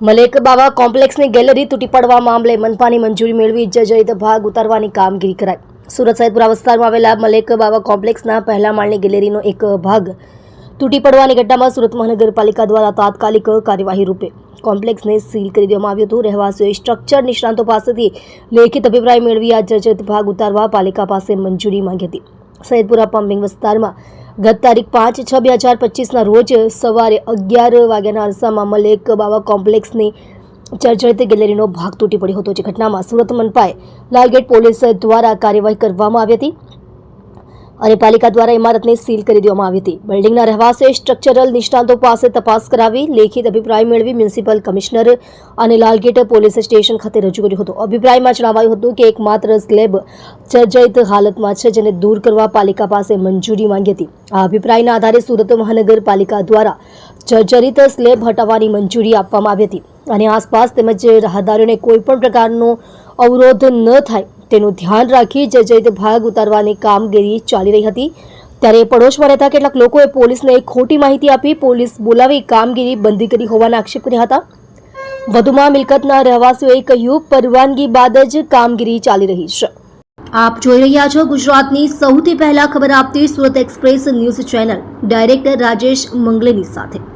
મલેક બાબા કોમ્પ્લેક્સની gallery તૂટી પડવા મામલે મનપાની મંજૂરી મેળવી જર્જરિત ભાગ ઉતારવાની કામગીરી કરાઈ. સુરત સૈદપુરા વિસ્તારમાં આવેલા મલેક બાબા કોમ્પ્લેક્સના પહેલા માળની ગેલેરીનો એક ભાગ તૂટી પડવાની ઘટનામાં સુરત મહાનગરપાલિકા દ્વારા તાત્કાલિક કાર્યવાહી રૂપે કોમ્પ્લેક્સને સીલ કરી દેવામાં આવ્યું હતું. રહેવાસીઓએ સ્ટ્રક્ચર નિષ્ણાંતો પાસેથી લેખિત અભિપ્રાય મેળવી આ જર્જરિત ભાગ ઉતારવા પાલિકા પાસે મંજૂરી માંગી હતી. સૈદપુરા પમ્પિંગ વિસ્તારમાં ગત તારીખ પાંચ છ બે હજાર પચીસના રોજ સવારે અગિયાર વાગ્યાના અરસામાં મલેક બાવા કોમ્પ્લેક્સની જર્જરિત ગેલેરીનો ભાગ તૂટી પડ્યો હતો. જે ઘટનામાં સુરત મનપાએ લાલગેટ પોલીસ દ્વારા કાર્યવાહી કરવામાં આવી હતી. અને પાલિકા દ્વારા ઇમારતને સીલ કરી દેવામાં આવી હતી. બિલ્ડિંગના રહેવાસીએ સ્ટ્રક્ચરલ નિષ્ણાંતો પાસે તપાસ કરાવી લેખિત અભિપ્રાય મેળવી મ્યુનિસિપલ કમિશનર અને લાલગેટ પોલીસ સ્ટેશન ખાતે રજૂ કર્યો હતો. અભિપ્રાયમાં જણાવાયું હતું કે એકમાત્ર સ્લેબ જર્જરિત હાલતમાં છે જેને દૂર કરવા પાલિકા પાસે મંજૂરી માંગી હતી. આ અભિપ્રાયના આધારે સુરત મહાનગરપાલિકા દ્વારા જર્જરિત સ્લેબ હટાવવાની મંજૂરી આપવામાં આવી હતી. અને આસપાસ તેમજ રાહદારીઓને કોઈપણ પ્રકારનો અવરોધ ન થાય તેનું ધ્યાન રાખી જર્જરિત ભાગ ઉતારવાની કામગીરી ચાલી રહી હતી. ત્યારે પડોશમાં રહેતા કેટલાક લોકોએ પોલીસને ખોટી માહિતી આપી પોલીસ બોલાવી કામગીરી બંધી કરી હોવાના આક્ષેપ કર્યા હતા. વધુમાં મિલકતના રહેવાસીઓએ કહ્યું, પરવાનગી બાદ જ કામગીરી ચાલી રહી છે. આપ જોઈ રહ્યા છો ગુજરાતની સૌથી પહેલા ખબર આપતી Surat express news channel. Director Rajesh મંગલેની સાથે.